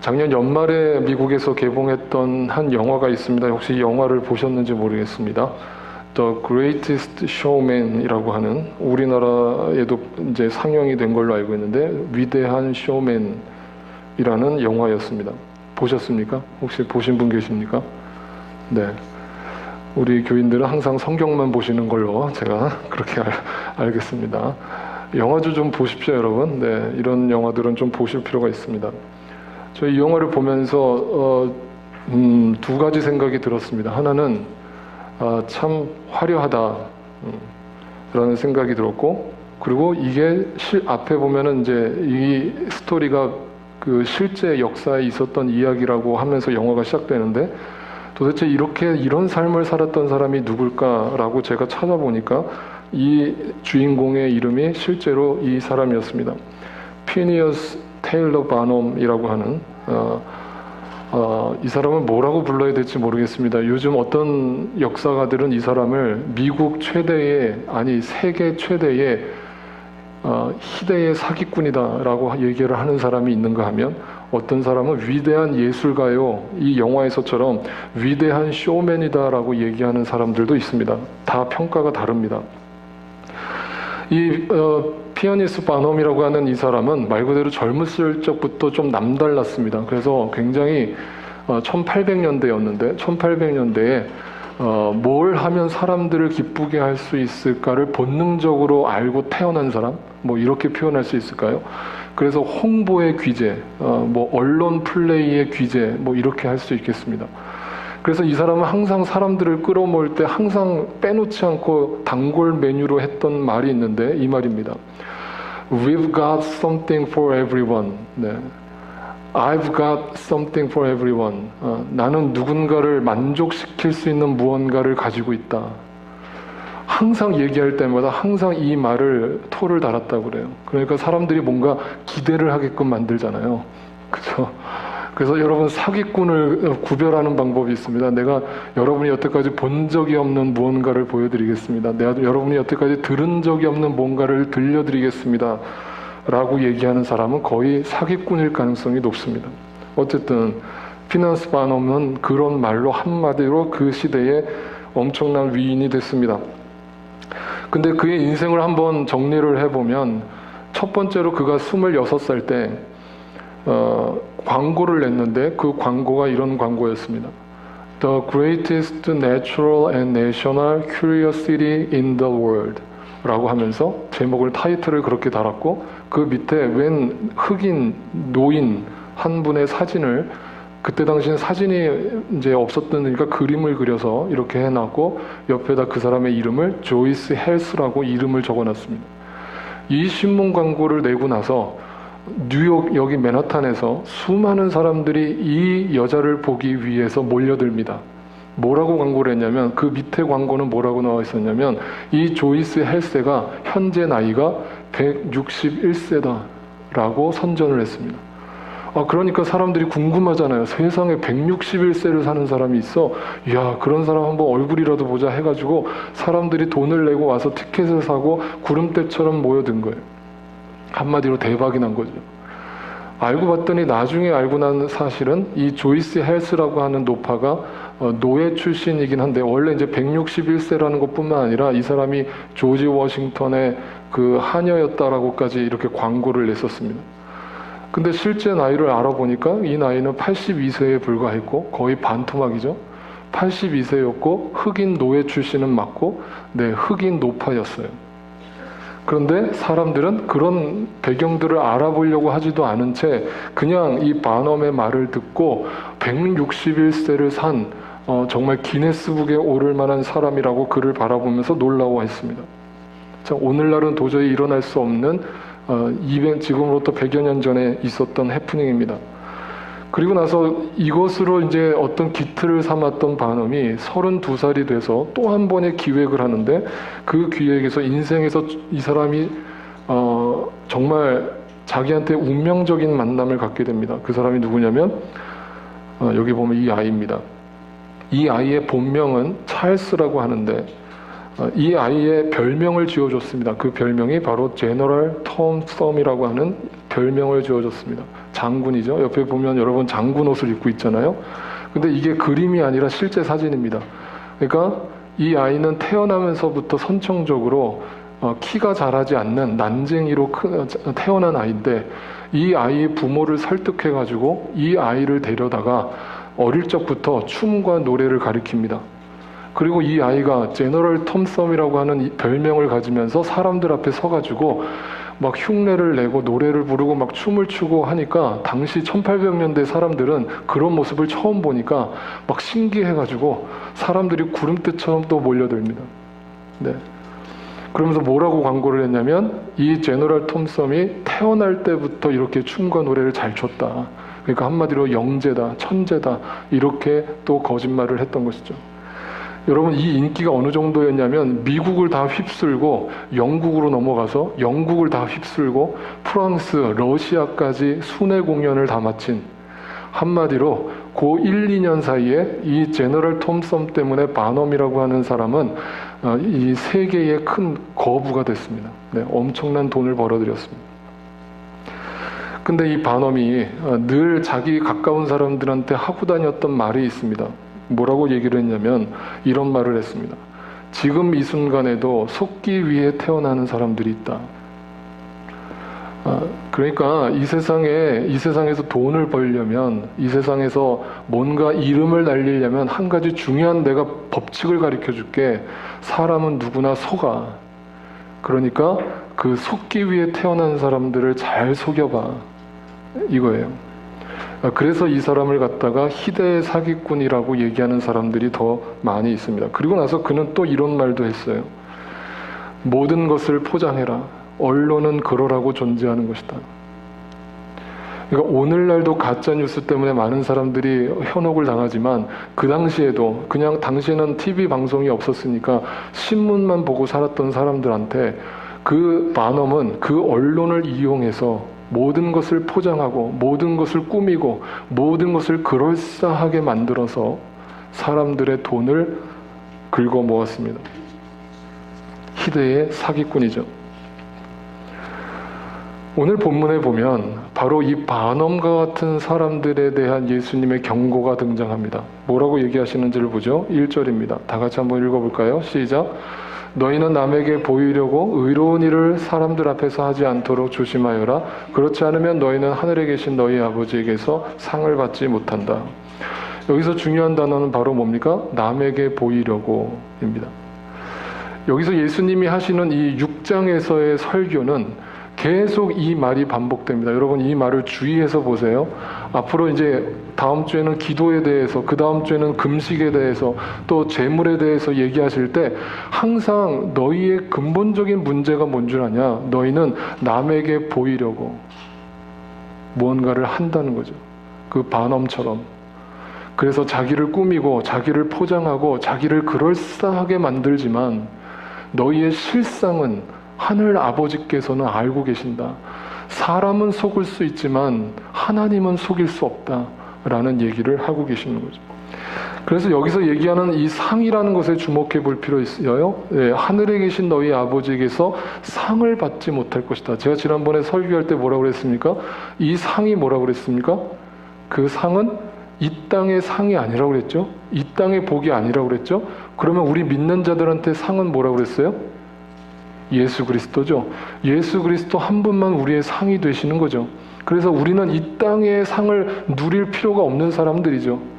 작년 연말에 미국에서 개봉했던 한 영화가 있습니다. 혹시 이 영화를 보셨는지 모르겠습니다. The Greatest Showman이라고 하는 우리나라에도 이제 상영이 된 걸로 알고 있는데 위대한 쇼맨이라는 영화였습니다. 보셨습니까? 혹시 보신 분 계십니까? 네. 우리 교인들은 항상 성경만 보시는 걸로 제가 그렇게 알, 알겠습니다. 영화도 좀 보십시오, 여러분. 네, 이런 영화들은 좀 보실 필요가 있습니다. 저희 이 영화를 보면서 어, 음, 두 가지 생각이 들었습니다. 하나는 아, 참 화려하다 음, 라는 생각이 들었고 그리고 이게 실, 앞에 보면은 이제 이 스토리가 그 실제 역사에 있었던 이야기라고 하면서 영화가 시작되는데 도대체 이렇게 이런 삶을 살았던 사람이 누굴까라고 제가 찾아보니까 이 주인공의 이름이 실제로 이 사람이었습니다. 피니어스 테일러 바놈이라고 하는 어, 어, 이 사람은 뭐라고 불러야 될지 모르겠습니다. 요즘 어떤 역사가들은 이 사람을 미국 최대의 아니 세계 최대의 어, 희대의 사기꾼이다라고 얘기를 하는 사람이 있는가 하면 어떤 사람은 위대한 예술가요 이 영화에서처럼 위대한 쇼맨이다라고 얘기하는 사람들도 있습니다. 다 평가가 다릅니다. 이 어, 피아니스 바넘이라고 하는 이 사람은 말 그대로 젊었을 적부터 좀 남달랐습니다. 그래서 굉장히 어, 1800년대였는데 1800년대에 어, 뭘 하면 사람들을 기쁘게 할 수 있을까를 본능적으로 알고 태어난 사람, 뭐 이렇게 표현할 수 있을까요? 그래서 홍보의 귀재, 어, 뭐 언론 플레이의 귀재, 뭐 이렇게 할 수 있겠습니다. 그래서 이 사람은 항상 사람들을 끌어모을 때 항상 빼놓지 않고 단골 메뉴로 했던 말이 있는데 이 말입니다. We've got something for everyone. 네. I've got something for everyone. 어, 나는 누군가를 만족시킬 수 있는 무언가를 가지고 있다. 항상 얘기할 때마다 항상 이 말을 토를 달았다고 그래요. 그러니까 사람들이 뭔가 기대를 하게끔 만들잖아요. 그죠? 그래서 여러분 사기꾼을 구별하는 방법이 있습니다. 내가 여러분이 여태까지 본 적이 없는 무언가를 보여드리겠습니다. 내가 여러분이 여태까지 들은 적이 없는 뭔가를 들려드리겠습니다. 라고 얘기하는 사람은 거의 사기꾼일 가능성이 높습니다. 어쨌든 피난스 바넘은 그런 말로 한마디로 그 시대에 엄청난 위인이 됐습니다. 근데 그의 인생을 한번 정리를 해보면 첫 번째로 그가 26살 때 어, 광고를 냈는데 그 광고가 이런 광고였습니다. The greatest natural and national curiosity in the world 라고 하면서 제목을 타이틀을 그렇게 달았고 그 밑에 웬 흑인 노인 한 분의 사진을 그때 당시엔 사진이 이제 없었다니까 그림을 그려서 이렇게 해놨고 옆에다 그 사람의 이름을 조이스 헬스라고 이름을 적어놨습니다. 이 신문 광고를 내고 나서 뉴욕 여기 맨하탄에서 수많은 사람들이 이 여자를 보기 위해서 몰려듭니다. 뭐라고 광고를 했냐면 그 밑에 광고는 뭐라고 나와 있었냐면 이 조이스 헬세가 현재 나이가 161세다 라고 선전을 했습니다. 아, 그러니까 사람들이 궁금하잖아요. 세상에 161세를 사는 사람이 있어. 이야, 그런 사람 한번 얼굴이라도 보자 해가지고 사람들이 돈을 내고 와서 티켓을 사고 구름대처럼 모여든 거예요. 한마디로 대박이 난 거죠. 알고 봤더니 나중에 알고 난 사실은 이 조이스 헬스라고 하는 노파가 어, 노예 출신이긴 한데 원래 이제 161세라는 것뿐만 아니라 이 사람이 조지 워싱턴의 그 하녀였다라고까지 이렇게 광고를 냈었습니다. 근데 실제 나이를 알아보니까 이 나이는 82세에 불과했고 거의 반토막이죠. 82세였고 흑인 노예 출신은 맞고 네 흑인 노파였어요. 그런데 사람들은 그런 배경들을 알아보려고 하지도 않은 채 그냥 이 바넘의 말을 듣고 161세를 산 어, 정말 기네스북에 오를 만한 사람이라고 그를 바라보면서 놀라워했습니다. 자, 오늘날은 도저히 일어날 수 없는 어, 200, 지금으로부터 100여 년 전에 있었던 해프닝입니다. 그리고 나서 이것으로 이제 어떤 기틀을 삼았던 반음이 32살이 돼서 또 한 번의 기획을 하는데 그 기획에서 인생에서 이 사람이 어, 정말 자기한테 운명적인 만남을 갖게 됩니다. 그 사람이 누구냐면 어, 여기 보면 이 아이입니다. 이 아이의 본명은 찰스라고 하는데 어, 이 아이의 별명을 지어줬습니다. 그 별명이 바로 제너럴 톰 썸이라고 하는 별명을 지어줬습니다. 장군이죠. 옆에 보면 여러분 장군 옷을 입고 있잖아요. 근데 이게 그림이 아니라 실제 사진입니다. 그러니까 이 아이는 태어나면서부터 선천적으로 어, 키가 자라지 않는 난쟁이로 크- 태어난 아이인데 이 아이의 부모를 설득해 가지고 이 아이를 데려다가 어릴 적부터 춤과 노래를 가리킵니다. 그리고 이 아이가 제너럴 톰썸이라고 하는 이 별명을 가지면서 사람들 앞에 서가지고 막 흉내를 내고 노래를 부르고 막 춤을 추고 하니까 당시 1800년대 사람들은 그런 모습을 처음 보니까 막 신기해가지고 사람들이 구름대처럼 또 몰려듭니다. 네. 그러면서 뭐라고 광고를 했냐면 이 제너럴 톰썸이 태어날 때부터 이렇게 춤과 노래를 잘 췄다. 그러니까 한마디로 영재다, 천재다 이렇게 또 거짓말을 했던 것이죠. 여러분 이 인기가 어느 정도였냐면 미국을 다 휩쓸고 영국으로 넘어가서 영국을 다 휩쓸고 프랑스, 러시아까지 순회 공연을 다 마친 한마디로 고 1, 2년 사이에 이 제너럴 톰썸 때문에 바넘이라고 하는 사람은 어, 이 세계의 큰 거부가 됐습니다. 네, 엄청난 돈을 벌어들였습니다. 근데 이 바넘이 어, 늘 자기 가까운 사람들한테 하고 다녔던 말이 있습니다. 뭐라고 얘기를 했냐면 이런 말을 했습니다. 지금 이 순간에도 속기 위해 태어나는 사람들이 있다. 아, 그러니까 이 세상에 이 세상에서 돈을 벌려면 이 세상에서 뭔가 이름을 날리려면 한 가지 중요한 내가 법칙을 가르쳐 줄게. 사람은 누구나 속아. 그러니까 그 속기 위해 태어난 사람들을 잘 속여봐. 이거예요. 아, 그래서 이 사람을 갖다가 희대의 사기꾼이라고 얘기하는 사람들이 더 많이 있습니다. 그리고 나서 그는 또 이런 말도 했어요. 모든 것을 포장해라. 언론은 그러라고 존재하는 것이다. 그러니까 오늘날도 가짜 뉴스 때문에 많은 사람들이 현혹을 당하지만 그 당시에도 그냥 당시에는 TV 방송이 없었으니까 신문만 보고 살았던 사람들한테 그 반엄은 그 언론을 이용해서 모든 것을 포장하고 모든 것을 꾸미고 모든 것을 그럴싸하게 만들어서 사람들의 돈을 긁어 모았습니다. 희대의 사기꾼이죠. 오늘 본문에 보면 바로 이 반엄과 같은 사람들에 대한 예수님의 경고가 등장합니다. 뭐라고 얘기하시는지를 보죠. 1절입니다. 다 같이 한번 읽어볼까요? 시작. 너희는 남에게 보이려고 의로운 일을 사람들 앞에서 하지 않도록 조심하여라. 그렇지 않으면 너희는 하늘에 계신 너희 아버지에게서 상을 받지 못한다. 여기서 중요한 단어는 바로 뭡니까? 남에게 보이려고입니다. 여기서 예수님이 하시는 이 6장에서의 설교는 계속 이 말이 반복됩니다. 여러분 이 말을 주의해서 보세요. 앞으로 이제 다음 주에는 기도에 대해서, 그 다음 주에는 금식에 대해서, 또 재물에 대해서 얘기하실 때 항상 너희의 근본적인 문제가 뭔 줄 아냐? 너희는 남에게 보이려고 무언가를 한다는 거죠. 그 반엄처럼. 그래서 자기를 꾸미고 자기를 포장하고 자기를 그럴싸하게 만들지만 너희의 실상은 하늘 아버지께서는 알고 계신다. 사람은 속을 수 있지만 하나님은 속일 수 없다. 라는 얘기를 하고 계시는 거죠. 그래서 여기서 얘기하는 이 상이라는 것에 주목해 볼 필요 있어요. 예, 하늘에 계신 너희 아버지에게서 상을 받지 못할 것이다. 제가 지난번에 설교할 때 뭐라고 그랬습니까? 이 상이 뭐라고 그랬습니까? 그 상은 이 땅의 상이 아니라고 그랬죠? 이 땅의 복이 아니라고 그랬죠? 그러면 우리 믿는 자들한테 상은 뭐라고 그랬어요? 예수 그리스도죠. 예수 그리스도 한 분만 우리의 상이 되시는 거죠. 그래서 우리는 이 땅의 상을 누릴 필요가 없는 사람들이죠.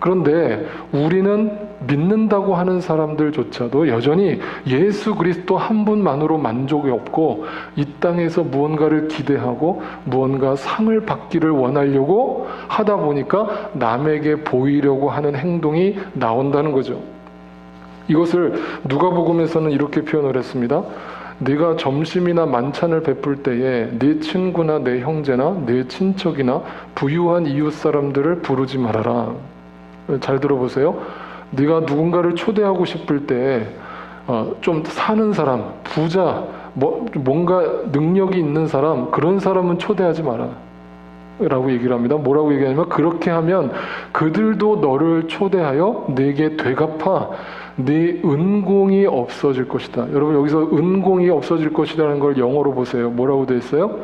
그런데 우리는 믿는다고 하는 사람들조차도 여전히 예수 그리스도 한 분만으로 만족이 없고 이 땅에서 무언가를 기대하고 무언가 상을 받기를 원하려고 하다 보니까 남에게 보이려고 하는 행동이 나온다는 거죠. 이것을 누가복음에서는 이렇게 표현을 했습니다. 네가 점심이나 만찬을 베풀 때에 네 친구나 내 형제나 내 친척이나 부유한 이웃 사람들을 부르지 말아라. 잘 들어보세요. 네가 누군가를 초대하고 싶을 때 어, 좀 사는 사람, 부자, 뭐, 뭔가 능력이 있는 사람 그런 사람은 초대하지 마라. 라고 얘기를 합니다. 뭐라고 얘기하냐면 그렇게 하면 그들도 너를 초대하여 내게 되갚아 네 은공이 없어질 것이다. 여러분 여기서 은공이 없어질 것이라는 걸 영어로 보세요. 뭐라고 돼 있어요?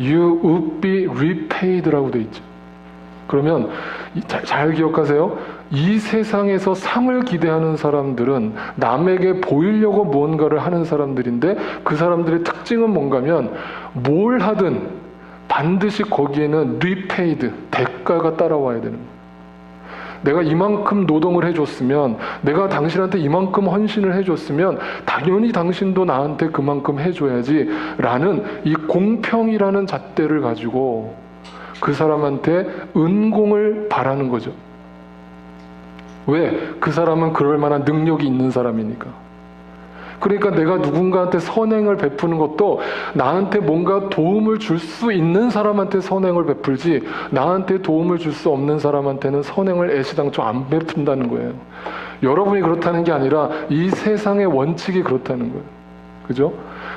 You would be repaid라고 돼 있죠. 그러면 이- 잘, 잘 기억하세요. 이 세상에서 상을 기대하는 사람들은 남에게 보이려고 무언가를 하는 사람들인데 그 사람들의 특징은 뭔가면 뭘 하든 반드시 거기에는 repaid, 대가가 따라와야 되는 거예요. 내가 이만큼 노동을 해줬으면, 내가 당신한테 이만큼 헌신을 해줬으면, 당연히 당신도 나한테 그만큼 해줘야지, 라는 이 공평이라는 잣대를 가지고 그 사람한테 은공을 바라는 거죠. 왜? 그 사람은 그럴 만한 능력이 있는 사람이니까. 그러니까 내가 누군가한테 선행을 베푸는 것도 나한테 뭔가 도움을 줄 수 있는 사람한테 선행을 베풀지 나한테 도움을 줄 수 없는 사람한테는 선행을 애시당초 안 베푼다는 거예요. 여러분이 그렇다는 게 아니라 이 세상의 원칙이 그렇다는 거예요. 그죠?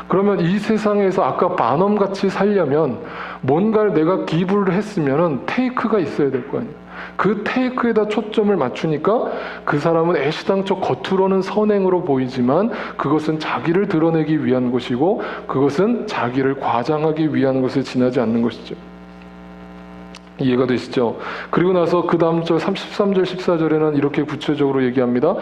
그러면 이 세상에서 아까 반엄같이 살려면 뭔가를 내가 기부를 했으면은 테이크가 있어야 될 거 아니에요. 그 테이크에다 초점을 맞추니까 그 사람은 애시당초 겉으로는 선행으로 보이지만 그것은 자기를 드러내기 위한 것이고 그것은 자기를 과장하기 위한 것에 지나지 않는 것이죠. 이해가 되시죠? 그리고 나서 그 다음 절 33절 14절에는 이렇게 구체적으로 얘기합니다.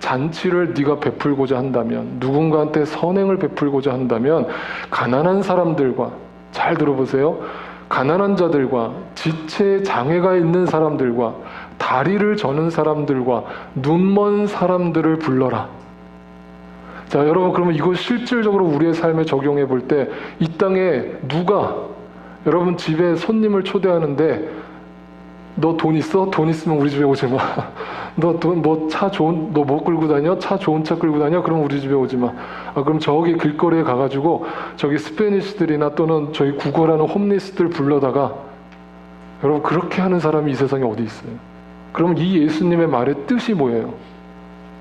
잔치를 네가 베풀고자 한다면 누군가한테 선행을 베풀고자 한다면 가난한 사람들과 잘 들어보세요. 가난한 자들과 지체 장애가 있는 사람들과 다리를 저는 사람들과 눈먼 사람들을 불러라. 자, 여러분 그러면 이거 실질적으로 우리의 삶에 적용해 볼 때 이 땅에 누가 여러분 집에 손님을 초대하는데 너 돈 있어? 돈 있으면 우리 집에 오지 마. 너 돈 뭐 차 좋은 너 뭐 끌고 다녀? 차 좋은 차 끌고 다녀? 그럼 우리 집에 오지 마. 아 그럼 저기 길거리에 가가지고 저기 스페니시들이나 또는 저희 국어라는 홈리스들 불러다가 여러분 그렇게 하는 사람이 이 세상에 어디 있어요? 그럼 이 예수님의 말의 뜻이 뭐예요?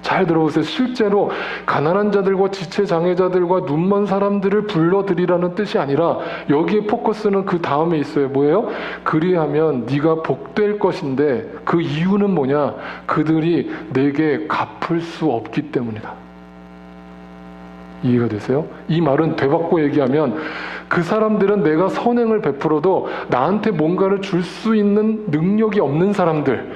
잘 들어보세요. 실제로 가난한 자들과 지체 장애자들과 눈먼 사람들을 불러들이라는 뜻이 아니라 여기에 포커스는 그 다음에 있어요. 뭐예요? 그리하면 네가 복될 것인데 그 이유는 뭐냐? 그들이 내게 갚을 수 없기 때문이다. 이해가 되세요? 이 말은 되받고 얘기하면 그 사람들은 내가 선행을 베풀어도 나한테 뭔가를 줄 수 있는 능력이 없는 사람들.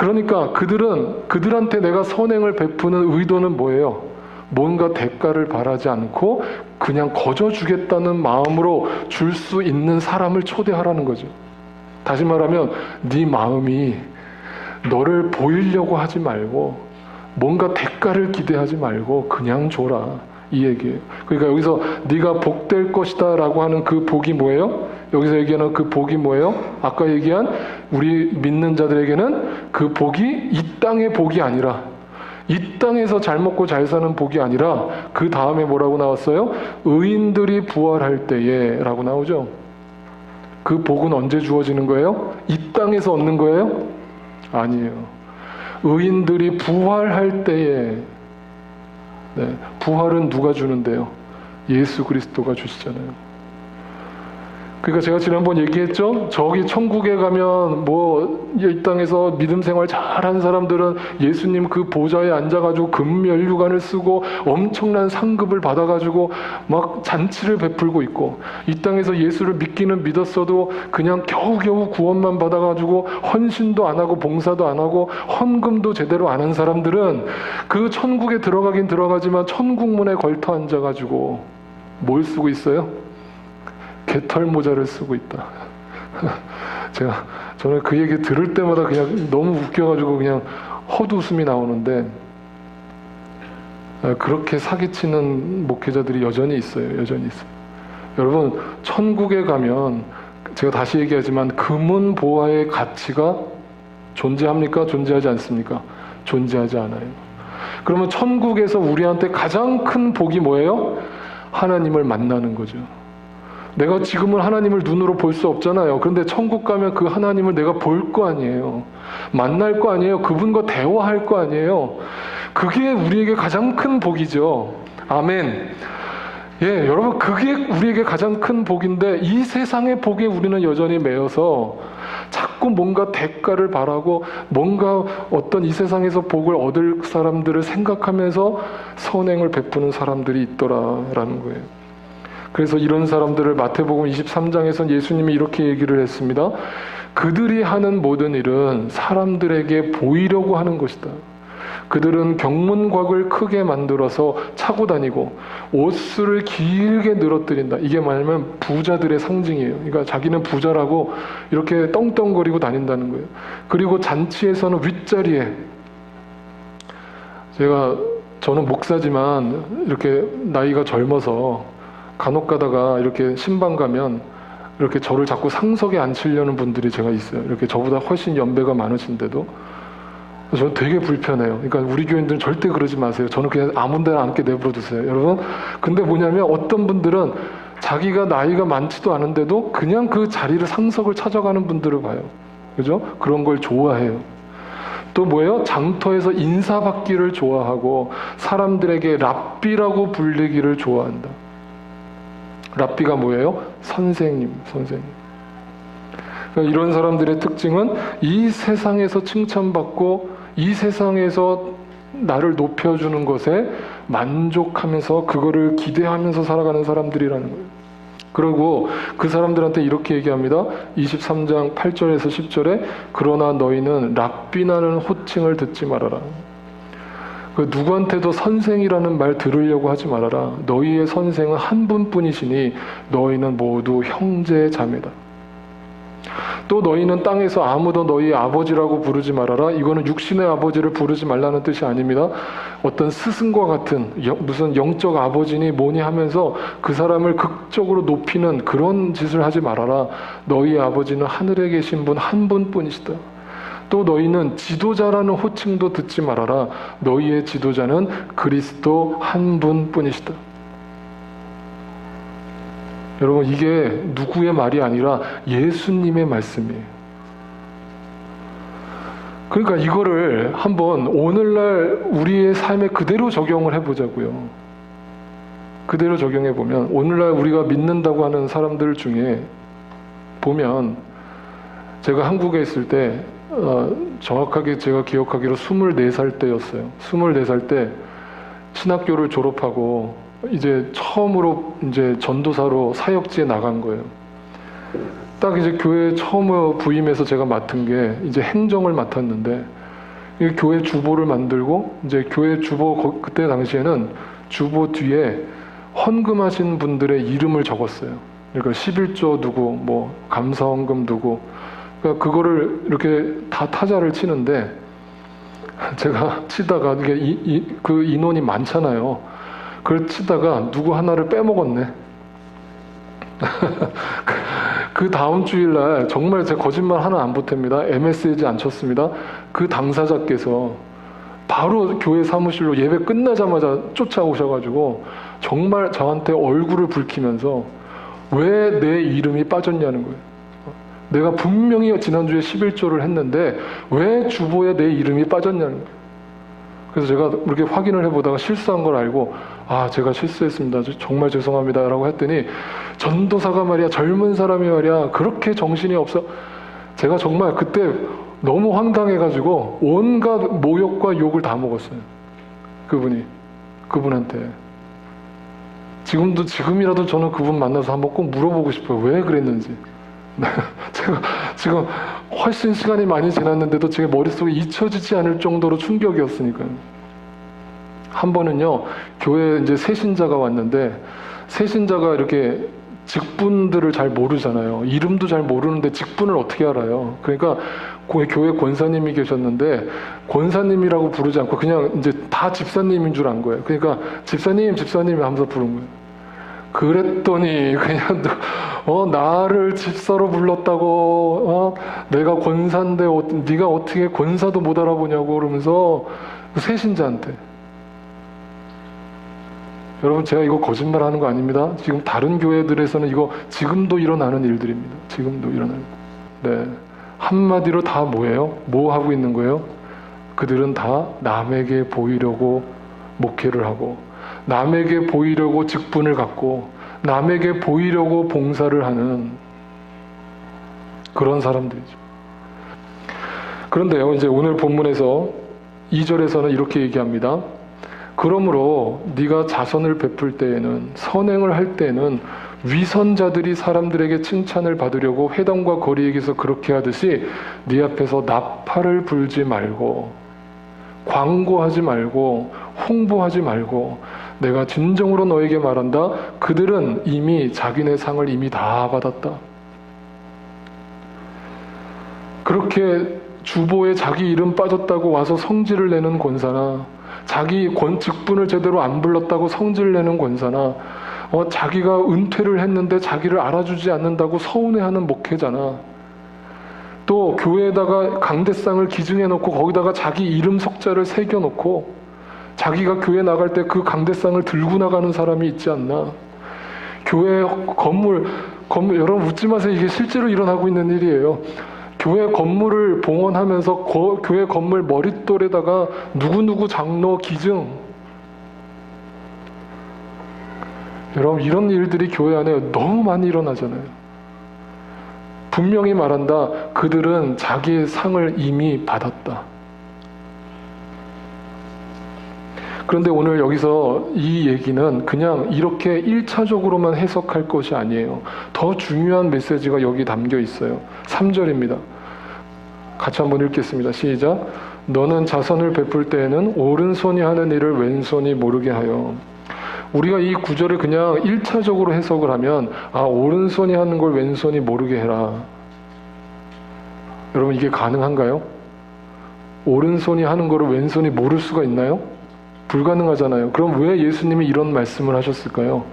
그러니까 그들은 그들한테 내가 선행을 베푸는 의도는 뭐예요? 뭔가 대가를 바라지 않고 그냥 거저 주겠다는 마음으로 줄 수 있는 사람을 초대하라는 거죠. 다시 말하면 네 마음이 너를 보이려고 하지 말고 뭔가 대가를 기대하지 말고 그냥 줘라 이 얘기예요. 그러니까 여기서 네가 복될 것이다 라고 하는 그 복이 뭐예요? 여기서 얘기하는 그 복이 뭐예요? 아까 얘기한 우리 믿는 자들에게는 그 복이 이 땅의 복이 아니라 이 땅에서 잘 먹고 잘 사는 복이 아니라 그 다음에 뭐라고 나왔어요? 의인들이 부활할 때에 라고 나오죠. 그 복은 언제 주어지는 거예요? 이 땅에서 얻는 거예요? 아니에요. 의인들이 부활할 때에 네, 부활은 누가 주는데요? 예수 그리스도가 주시잖아요. 그러니까 제가 지난번 얘기했죠. 저기 천국에 가면 뭐 이 땅에서 믿음 생활 잘한 사람들은 예수님 그 보좌에 앉아가지고 금면류관을 쓰고 엄청난 상급을 받아가지고 막 잔치를 베풀고 있고 이 땅에서 예수를 믿기는 믿었어도 그냥 겨우겨우 구원만 받아가지고 헌신도 안 하고 봉사도 안 하고 헌금도 제대로 안 한 사람들은 그 천국에 들어가긴 들어가지만 천국문에 걸터 앉아가지고 뭘 쓰고 있어요? 개털 모자를 쓰고 있다. 제가 저는 그 얘기 들을 때마다 그냥 너무 웃겨가지고 그냥 헛웃음이 나오는데 아, 그렇게 사기치는 목회자들이 여전히 있어요. 여전히 있어요. 여러분 천국에 가면 제가 다시 얘기하지만 금은 보화의 가치가 존재합니까? 존재하지 않습니까? 존재하지 않아요. 그러면 천국에서 우리한테 가장 큰 복이 뭐예요? 하나님을 만나는 거죠. 내가 지금은 하나님을 눈으로 볼 수 없잖아요. 그런데 천국 가면 그 하나님을 내가 볼 거 아니에요. 만날 거 아니에요. 그분과 대화할 거 아니에요. 그게 우리에게 가장 큰 복이죠. 아멘. 예, 여러분, 그게 우리에게 가장 큰 복인데, 이 세상의 복에 우리는 여전히 매여서 자꾸 뭔가 대가를 바라고, 뭔가 어떤 이 세상에서 복을 얻을 사람들을 생각하면서 선행을 베푸는 사람들이 있더라라는 거예요. 그래서 이런 사람들을 마태복음 23장에선 예수님이 이렇게 얘기를 했습니다. 그들이 하는 모든 일은 사람들에게 보이려고 하는 것이다. 그들은 경문곽을 크게 만들어서 차고 다니고 옷을 길게 늘어뜨린다. 이게 뭐냐면 부자들의 상징이에요. 그러니까 자기는 부자라고 이렇게 떵떵거리고 다닌다는 거예요. 그리고 잔치에서는 윗자리에 제가 저는 목사지만 이렇게 나이가 젊어서 간혹 가다가 이렇게 신방 가면 이렇게 저를 자꾸 상석에 앉히려는 분들이 제가 있어요. 이렇게 저보다 훨씬 연배가 많으신데도 저는 되게 불편해요. 그러니까 우리 교인들은 절대 그러지 마세요. 저는 그냥 아무 데나 앉게 내버려 두세요. 여러분. 근데 뭐냐면 어떤 분들은 자기가 나이가 많지도 않은데도 그냥 그 자리를 상석을 찾아가는 분들을 봐요. 그죠? 그런 걸 좋아해요. 또 뭐예요? 장터에서 인사받기를 좋아하고 사람들에게 랍비라고 불리기를 좋아한다. 랍비가 뭐예요? 선생님, 선생님. 그러니까 이런 사람들의 특징은 이 세상에서 칭찬받고 이 세상에서 나를 높여주는 것에 만족하면서 그거를 기대하면서 살아가는 사람들이라는 거예요. 그리고 그 사람들한테 이렇게 얘기합니다. 23장 8절에서 10절에 그러나 너희는 랍비나는 호칭을 듣지 말아라. 그 누구한테도 선생이라는 말 들으려고 하지 말아라. 너희의 선생은 한 분뿐이시니 너희는 모두 형제 자매다. 또 너희는 땅에서 아무도 너희 아버지라고 부르지 말아라. 이거는 육신의 아버지를 부르지 말라는 뜻이 아닙니다. 어떤 스승과 같은 영- 무슨 영적 아버지니 뭐니 하면서 그 사람을 극적으로 높이는 그런 짓을 하지 말아라. 너희 아버지는 하늘에 계신 분 한 분뿐이시다. 또 너희는 지도자라는 호칭도 듣지 말아라. 너희의 지도자는 그리스도 한 분뿐이시다. 여러분 이게 누구의 말이 아니라 예수님의 말씀이에요. 그러니까 이거를 한번 오늘날 우리의 삶에 그대로 적용을 해보자고요. 그대로 적용해 보면 오늘날 우리가 믿는다고 하는 사람들 중에 보면 제가 한국에 있을 때 어, 정확하게 제가 기억하기로 24살 때였어요. 24살 때 신학교를 졸업하고 이제 처음으로 이제 전도사로 사역지에 나간 거예요. 딱 이제 교회 처음 부임해서 제가 맡은 게 이제 행정을 맡았는데 이 교회 주보를 만들고 이제 교회 주보 거- 그때 당시에는 주보 뒤에 헌금하신 분들의 이름을 적었어요. 그러니까 11조 누구 뭐 감사헌금 누구 그러니까 그거를 이렇게 다 타자를 치는데 제가 치다가 이게 이, 이- 그 인원이 많잖아요. 그걸 치다가 누구 하나를 빼먹었네. 그 다음 주일날 정말 제 거짓말 하나 안 보탭니다. MSG 안 쳤습니다. 그 당사자께서 바로 교회 사무실로 예배 끝나자마자 쫓아오셔가지고 정말 저한테 얼굴을 붉히면서 왜 내 이름이 빠졌냐는 거예요. 내가 분명히 지난주에 11조를 했는데 왜 주보에 내 이름이 빠졌냐는 거예요. 그래서 제가 이렇게 확인을 해보다가 실수한 걸 알고 아 제가 실수했습니다. 정말 죄송합니다라고 했더니 전도사가 말이야 젊은 사람이 말이야 그렇게 정신이 없어. 제가 정말 그때 너무 황당해가지고 온갖 모욕과 욕을 다 먹었어요. 그분이 그분한테. 지금도 지금이라도 저는 그분 만나서 한번 꼭 물어보고 싶어요. 왜 그랬는지 제가 지금 훨씬 시간이 많이 지났는데도 제 머릿속에 잊혀지지 않을 정도로 충격이었으니까요. 한 번은요, 교회에 이제 새신자가 왔는데, 새신자가 이렇게 직분들을 잘 모르잖아요. 이름도 잘 모르는데 직분을 어떻게 알아요? 그러니까 고- 교회 권사님이 계셨는데, 권사님이라고 부르지 않고 그냥 이제 다 집사님인 줄 안 거예요. 그러니까 집사님, 집사님 하면서 부른 거예요. 그랬더니 그냥 어 나를 집사로 불렀다고 어 내가 권사인데 어, 네가 어떻게 권사도 못 알아보냐고 그러면서 그 새신자한테 여러분 제가 이거 거짓말하는 거 아닙니다. 지금 다른 교회들에서는 이거 지금도 일어나는 일들입니다. 지금도 일어나는 네 한마디로 다 뭐예요? 뭐 하고 있는 거예요? 그들은 다 남에게 보이려고 목회를 하고 남에게 보이려고 직분을 갖고 남에게 보이려고 봉사를 하는 그런 사람들이죠. 그런데요, 이제 오늘 본문에서 2절에서는 이렇게 얘기합니다. 그러므로 네가 자선을 베풀 때에는 선행을 할 때에는 위선자들이 사람들에게 칭찬을 받으려고 회당과 거리에게서 그렇게 하듯이 네 앞에서 나팔을 불지 말고 광고하지 말고 홍보하지 말고 내가 진정으로 너에게 말한다. 그들은 이미 자기네 상을 이미 다 받았다. 그렇게 주보에 자기 이름 빠졌다고 와서 성질을 내는 권사나 자기 권 직분을 제대로 안 불렀다고 성질 내는 권사나 어, 자기가 은퇴를 했는데 자기를 알아주지 않는다고 서운해하는 목회자나 또 교회에다가 강대상을 기증해 놓고 거기다가 자기 이름 석자를 새겨 놓고 자기가 교회 나갈 때 그 강대상을 들고 나가는 사람이 있지 않나 교회 건물 건물 여러분 웃지 마세요 이게 실제로 일어나고 있는 일이에요 교회 건물을 봉헌하면서 거- 교회 건물 머릿돌에다가 누구누구 장로 기증 여러분 이런 일들이 교회 안에 너무 많이 일어나잖아요. 분명히 말한다. 그들은 자기의 상을 이미 받았다. 그런데 오늘 여기서 이 얘기는 그냥 이렇게 1차적으로만 해석할 것이 아니에요. 더 중요한 메시지가 여기 담겨 있어요. 3절입니다. 같이 한번 읽겠습니다. 시작. 너는 자선을 베풀 때에는 오른손이 하는 일을 왼손이 모르게 하여 우리가 이 구절을 그냥 1차적으로 해석을 하면 아 오른손이 하는 걸 왼손이 모르게 해라. 여러분 이게 가능한가요? 오른손이 하는 거를 왼손이 모를 수가 있나요? 불가능하잖아요. 그럼 왜 예수님이 이런 말씀을 하셨을까요?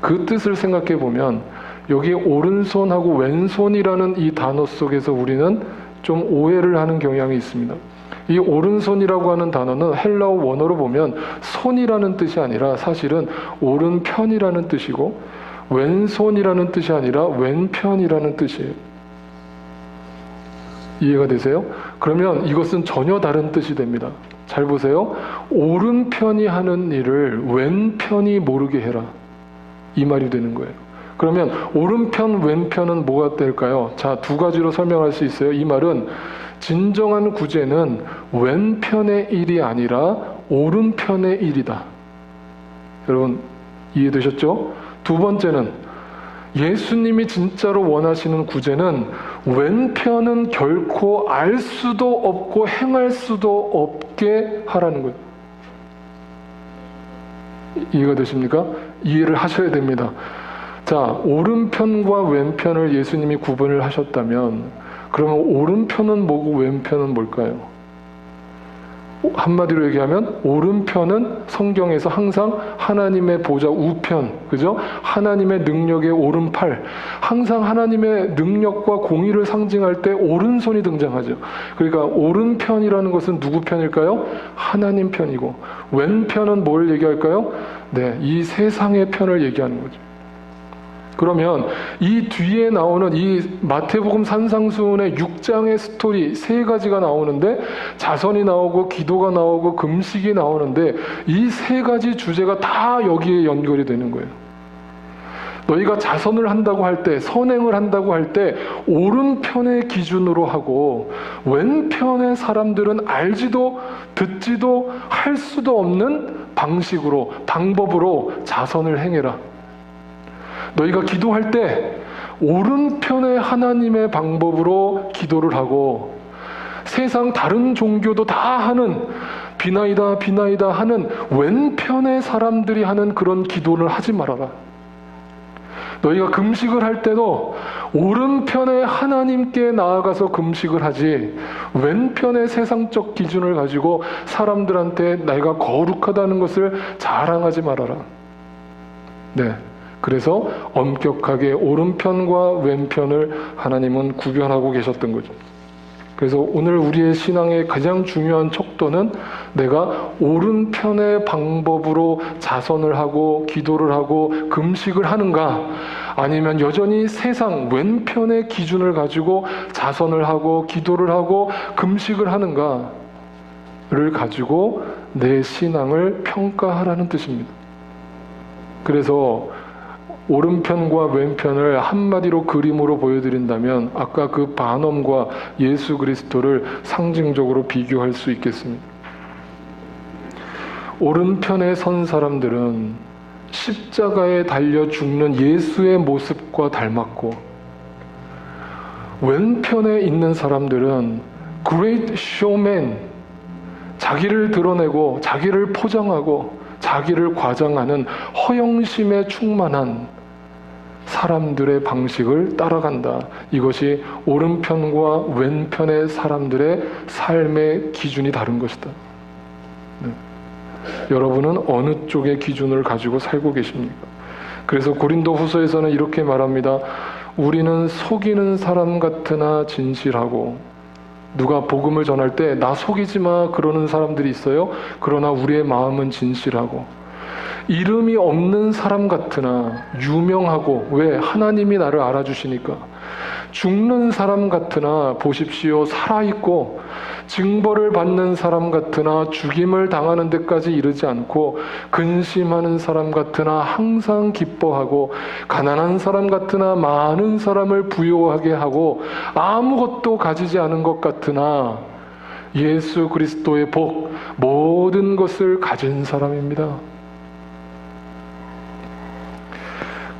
그 뜻을 생각해 보면 여기 오른손하고 왼손이라는 이 단어 속에서 우리는 좀 오해를 하는 경향이 있습니다. 이 오른손이라고 하는 단어는 헬라어 원어로 보면 손이라는 뜻이 아니라 사실은 오른편이라는 뜻이고 왼손이라는 뜻이 아니라 왼편이라는 뜻이에요. 이해가 되세요? 그러면 이것은 전혀 다른 뜻이 됩니다. 잘 보세요. 오른편이 하는 일을 왼편이 모르게 해라. 이 말이 되는 거예요. 그러면 오른편, 왼편은 뭐가 될까요? 자, 두 가지로 설명할 수 있어요. 이 말은 진정한 구제는 왼편의 일이 아니라 오른편의 일이다. 여러분, 이해되셨죠? 두 번째는 예수님이 진짜로 원하시는 구제는 왼편은 결코 알 수도 없고 행할 수도 없게 하라는 거예요. 이해가 되십니까? 이해를 하셔야 됩니다. 자, 오른편과 왼편을 예수님이 구분을 하셨다면, 그러면 오른편은 뭐고 왼편은 뭘까요? 한마디로 얘기하면 오른편은 성경에서 항상 하나님의 보좌 우편, 그죠? 하나님의 능력의 오른팔, 항상 하나님의 능력과 공의를 상징할 때 오른손이 등장하죠. 그러니까 오른편이라는 것은 누구 편일까요? 하나님 편이고 왼편은 뭘 얘기할까요? 네, 이 세상의 편을 얘기하는 거죠. 그러면 이 뒤에 나오는 이 마태복음 산상수훈의 6장의 스토리 세 가지가 나오는데 자선이 나오고 기도가 나오고 금식이 나오는데 이 세 가지 주제가 다 여기에 연결이 되는 거예요. 너희가 자선을 한다고 할 때, 선행을 한다고 할 때, 오른편의 기준으로 하고, 왼편의 사람들은 알지도, 듣지도, 할 수도 없는 방식으로, 방법으로 자선을 행해라. 너희가 기도할 때 오른편의 하나님의 방법으로 기도를 하고 세상 다른 종교도 다 하는 비나이다 비나이다 하는 왼편의 사람들이 하는 그런 기도를 하지 말아라. 너희가 금식을 할 때도 오른편의 하나님께 나아가서 금식을 하지 왼편의 세상적 기준을 가지고 사람들한테 내가 거룩하다는 것을 자랑하지 말아라. 네. 그래서 엄격하게 오른편과 왼편을 하나님은 구별하고 계셨던 거죠. 그래서 오늘 우리의 신앙의 가장 중요한 척도는 내가 오른편의 방법으로 자선을 하고 기도를 하고 금식을 하는가 아니면 여전히 세상 왼편의 기준을 가지고 자선을 하고 기도를 하고 금식을 하는가를 가지고 내 신앙을 평가하라는 뜻입니다. 그래서 오른편과 왼편을 한마디로 그림으로 보여드린다면 아까 그 반엄과 예수 그리스도를 상징적으로 비교할 수 있겠습니다. 오른편에 선 사람들은 십자가에 달려 죽는 예수의 모습과 닮았고 왼편에 있는 사람들은 great showman 자기를 드러내고 자기를 포장하고 자기를 과장하는 허영심에 충만한 사람들의 방식을 따라간다. 이것이 오른편과 왼편의 사람들의 삶의 기준이 다른 것이다. 네. 여러분은 어느 쪽의 기준을 가지고 살고 계십니까? 그래서 고린도 후서에서는 이렇게 말합니다. 우리는 속이는 사람 같으나 진실하고 누가 복음을 전할 때 나 속이지 마 그러는 사람들이 있어요. 그러나 우리의 마음은 진실하고 이름이 없는 사람 같으나 유명하고 왜 하나님이 나를 알아주시니까 죽는 사람 같으나 보십시오 살아있고 징벌을 받는 사람 같으나 죽임을 당하는 데까지 이르지 않고 근심하는 사람 같으나 항상 기뻐하고 가난한 사람 같으나 많은 사람을 부요하게 하고 아무것도 가지지 않은 것 같으나 예수 그리스도의 복 모든 것을 가진 사람입니다.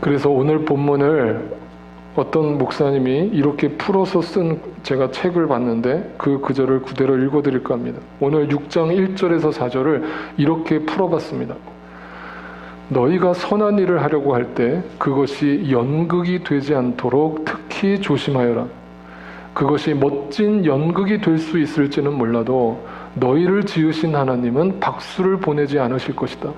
그래서 오늘 본문을 어떤 목사님이 이렇게 풀어서 쓴 제가 책을 봤는데 그 구절을 그대로 읽어드릴까 합니다. 오늘 6장 1절에서 4절을 이렇게 풀어봤습니다. 너희가 선한 일을 하려고 할 때 그것이 연극이 되지 않도록 특히 조심하여라. 그것이 멋진 연극이 될 수 있을지는 몰라도 너희를 지으신 하나님은 박수를 보내지 않으실 것이다.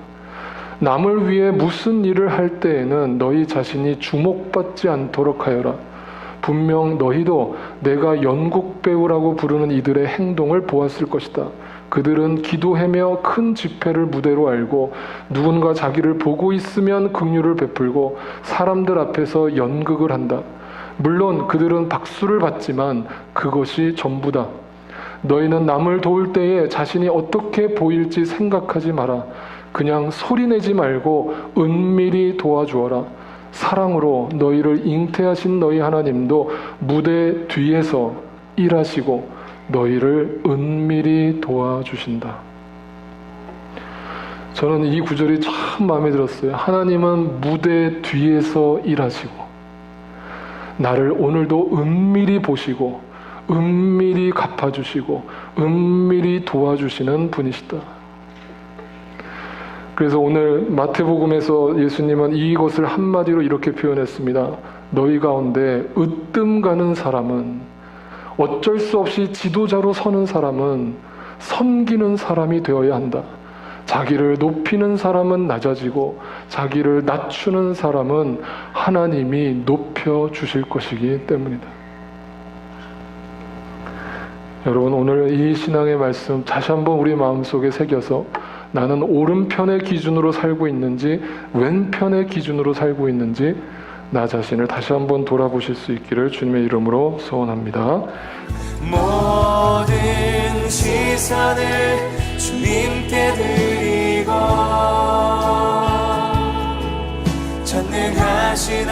남을 위해 무슨 일을 할 때에는 너희 자신이 주목받지 않도록 하여라. 분명 너희도 내가 연극 배우라고 부르는 이들의 행동을 보았을 것이다. 그들은 기도하며 큰 집회를 무대로 알고 누군가 자기를 보고 있으면 긍휼을 베풀고 사람들 앞에서 연극을 한다. 물론 그들은 박수를 받지만 그것이 전부다. 너희는 남을 도울 때에 자신이 어떻게 보일지 생각하지 마라. 그냥 소리내지 말고 은밀히 도와주어라. 사랑으로 너희를 잉태하신 너희 하나님도 무대 뒤에서 일하시고 너희를 은밀히 도와주신다. 저는 이 구절이 참 마음에 들었어요. 하나님은 무대 뒤에서 일하시고 나를 오늘도 은밀히 보시고 은밀히 갚아주시고 은밀히 도와주시는 분이시다. 그래서 오늘 마태복음에서 예수님은 이것을 한마디로 이렇게 표현했습니다. 너희 가운데 으뜸 가는 사람은 어쩔 수 없이 지도자로 서는 사람은 섬기는 사람이 되어야 한다. 자기를 높이는 사람은 낮아지고 자기를 낮추는 사람은 하나님이 높여 주실 것이기 때문이다. 여러분 오늘 이 신앙의 말씀 다시 한번 우리 마음속에 새겨서 나는 오른편의 기준으로 살고 있는지 왼편의 기준으로 살고 있는지 나 자신을 다시 한번 돌아보실 수 있기를 주님의 이름으로 소원합니다. 모든 시선을 주님께 드리고 전능하신